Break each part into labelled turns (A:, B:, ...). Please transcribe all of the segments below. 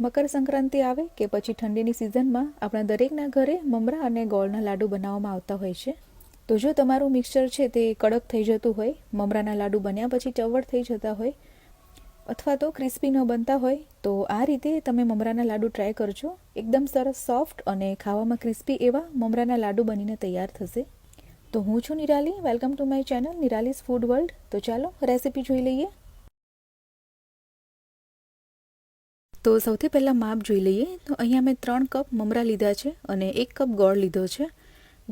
A: મકર સંક્રાંતિ આવે કે પછી ઠંડીની સિઝનમાં આપણા દરેકના ઘરે મમરા અને ગોળના લાડુ બનાવવામાં આવતા હોય છે. તો જો તમારું મિક્સચર છે તે કડક થઈ જતું હોય, મમરાના લાડુ બન્યા પછી ચવડ થઈ જતા હોય, અથવા તો ક્રિસ્પી ન બનતા હોય, તો આ રીતે તમે મમરાના લાડુ ટ્રાય કરજો. એકદમ સરસ, સોફ્ટ અને ખાવામાં ક્રિસ્પી એવા મમરાના લાડુ બનીને તૈયાર થશે. તો હું છું Nirali, welcome to my channel Nirali's food world. તો ચાલો રેસીપી જોઈ લઈએ. તો સૌથી પહેલાં માપ જોઈ લઈએ. તો અહીંયા મેં ત્રણ કપ મમરા લીધા છે અને એક કપ ગોળ લીધો છે.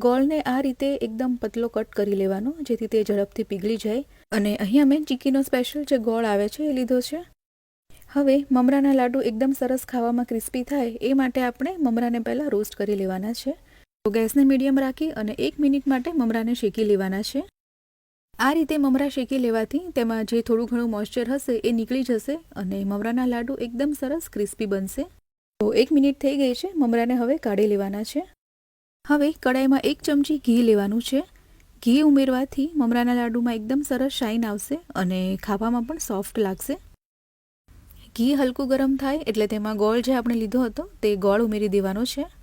A: ગોળને આ રીતે એકદમ પતલો કટ કરી લેવાનો, જેથી તે ઝડપથી પીગળી જાય. અને અહીંયા મેં ચીકીનો સ્પેશિયલ જે ગોળ આવે છે એ લીધો છે. હવે મમરાના લાડુ એકદમ સરસ ખાવામાં ક્રિસ્પી થાય એ માટે આપણે મમરાને પહેલાં રોસ્ટ કરી લેવાના છે. તો ગેસને મીડિયમ રાખી અને એક મિનિટ માટે મમરાને શેકી લેવાના છે. આ રીતે મમરા શેકી લેવાથી તેમાં જે થોડું ઘણું મોઇશ્ચર હશે એ નીકળી જશે અને મમરાના લાડુ એકદમ સરસ ક્રિસ્પી બનશે. તો એક મિનિટ થઈ ગઈ છે, મમરાને હવે કાઢી લેવાના છે. હવે કડાઈમાં એક ચમચી ઘી લેવાનું છે. ઘી ઉમેરવાથી મમરાના લાડુમાં એકદમ સરસ શાઇન આવશે અને ખાવામાં પણ સોફ્ટ લાગશે. ઘી હલકું ગરમ થાય એટલે તેમાં ગોળ જે આપણે લીધો હતો તે ગોળ ઉમેરી દેવાનો છે.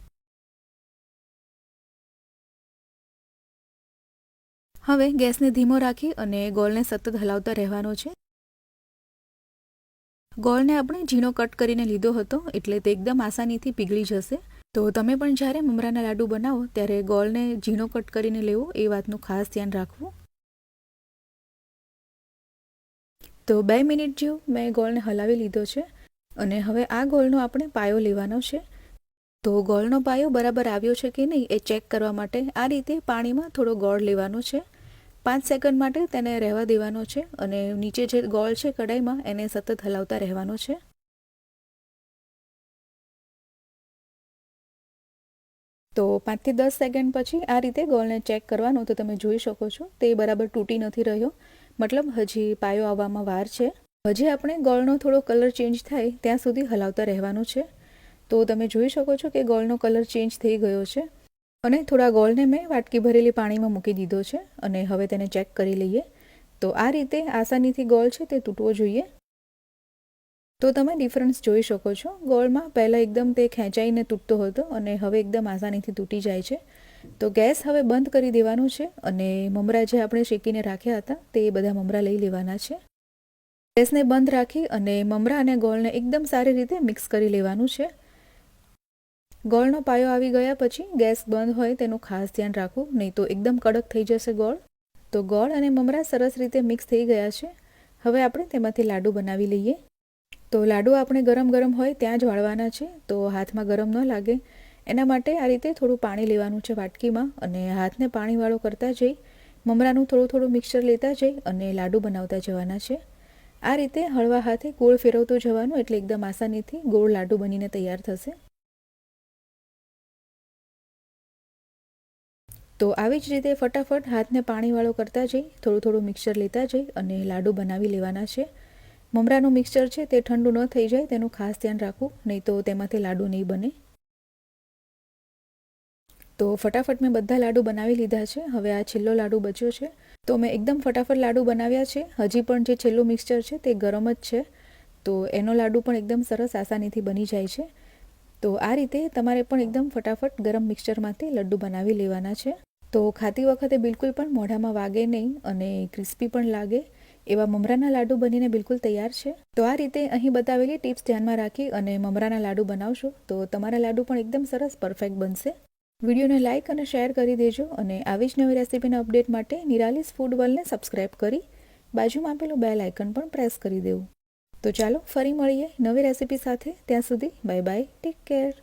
A: હવે ગેસને ધીમો રાખી અને ગોળને સતત હલાવતા રહેવાનો છે. ગોળને આપણે ઝીણો કટ કરીને લીધો હતો એટલે તે એકદમ આસાનીથી પીગળી જશે. તો તમે પણ જ્યારે મમરાના લાડુ બનાવો ત્યારે ગોળને ઝીણો કટ કરીને લેવો એ વાતનું ખાસ ધ્યાન રાખવું. તો બે મિનિટ જેવું મેં ગોળને હલાવી લીધો છે અને હવે આ ગોળનો આપણે પાયો લેવાનો છે. તો ગોળનો પાયો બરાબર આવ્યો છે કે નહીં એ ચેક કરવા માટે આ રીતે પાણીમાં થોડો ગોળ લેવાનો છે. પાંચ સેકન્ડ માટે તેને રહેવા દેવાનો છે અને નીચે જે ગોળ છે કડાઈમાં એને સતત હલાવતા રહેવાનો છે. તો પાંચથી દસ સેકન્ડ પછી આ રીતે ગોળને ચેક કરવાનો તો તમે જોઈ શકો છો, તે બરાબર તૂટી નથી રહ્યો. મતલબ હજી પાયો આવવામાં વાર છે. હજી આપણે ગોળનો થોડો કલર ચેન્જ થાય ત્યાં સુધી હલાવતા રહેવાનું છે. તો તમે જોઈ શકો છો કે ગોળનો કલર ચેન્જ થઈ ગયો છે. અને થોડા ગોળને મેં વાટકી ભરેલી પાણીમાં મૂકી દીધો છે અને હવે તેને ચેક કરી લઈએ. તો આ રીતે આસાનીથી ગોળ છે તે તૂટવો જોઈએ. તો તમે ડિફરન્સ જોઈ શકો છો. ગોળમાં પહેલાં એકદમ તે ખેંચાઈને તૂટતો હતો અને હવે એકદમ આસાનીથી તૂટી જાય છે. તો ગેસ હવે બંધ કરી દેવાનું છે અને મમરા જે આપણે શેકીને રાખ્યા હતા તે બધા મમરા લઈ લેવાના છે. ગેસને બંધ રાખી અને મમરા અને ગોળને એકદમ સારી રીતે મિક્સ કરી લેવાનું છે. ગોળનો પાયો આવી ગયા પછી ગેસ બંધ હોય તેનું ખાસ ધ્યાન રાખવું, નહીં તો એકદમ કડક થઈ જશે ગોળ. તો ગોળ અને મમરા સરસ રીતે મિક્સ થઈ ગયા છે. હવે આપણે તેમાંથી લાડુ બનાવી લઈએ. તો લાડુ આપણે ગરમ ગરમ હોય ત્યાં જ વાળવાના છે, તો હાથમાં ગરમ ન લાગે. એના માટે આ રીતે થોડું પાણી લેવાનું છે વાટકીમાં અને હાથને પાણીવાળો કરતા જઈ, મમરાનું થોડું થોડું મિક્સર લેતા જઈ અને લાડુ બનાવતા જવાના છે. આ રીતે હળવા હાથે ગોળ ફેરવતું જવાનું એટલે એકદમ આસાનીથી ગોળ લાડુ બનીને તૈયાર થશે. તો આવી જ રીતે ફટાફટ હાથને પાણીવાળો કરતા જઈ, થોડું થોડું મિક્સર લેતા જઈ અને લાડુ બનાવી લેવાના છે. મમરાનું મિક્સચર છે તે ઠંડુ ન થઈ જાય, તેનું ખાસ ધ્યાન રાખવું, નહીં તો તેમાંથી લાડુ નહીં બને. તો ફટાફટ મેં બધા લાડુ બનાવી લીધા છે. હવે આ છેલ્લો લાડુ બચ્યો છે. તો મેં એકદમ ફટાફટ લાડુ બનાવ્યા છે. હજી પણ જે છેલ્લું મિક્સચર છે તે ગરમ જ છે. તો એનો લાડુ પણ એકદમ સરસ આસાનીથી બની જાય છે. તો આ રીતે તમારે પણ એકદમ ફટાફટ ગરમ મિક્સચરમાંથી લડ્ડુ બનાવી લેવાના છે. તો ખાતી વખતે બિલકુલ પણ મોઢામાં વાગે નહીં અને ક્રિસ્પી પણ લાગે. એવા મમરાના લાડુ બનીને બિલકુલ તૈયાર છે. તો આ રીતે અહીં બતાવેલી ટિપ્સ ધ્યાનમાં રાખી અને મમરાના લાડુ બનાવશો તો તમારા લાડુ પણ એકદમ સરસ પરફેક્ટ બનશે. વિડીયોને લાઇક અને શેર કરી દેજો અને આવી જ નવી રેસીપીના અપડેટ માટે નિરાલીસ ફૂડ વર્લ્ડને સબસ્ક્રાઇબ કરી બાજુમાં આપેલું બેલ આઇકન પણ પ્રેસ કરી દેવું. તો ચાલો ફરી મળીએ નવી રેસીપી સાથે. ત્યાં સુધી બાય બાય, ટેક કેર.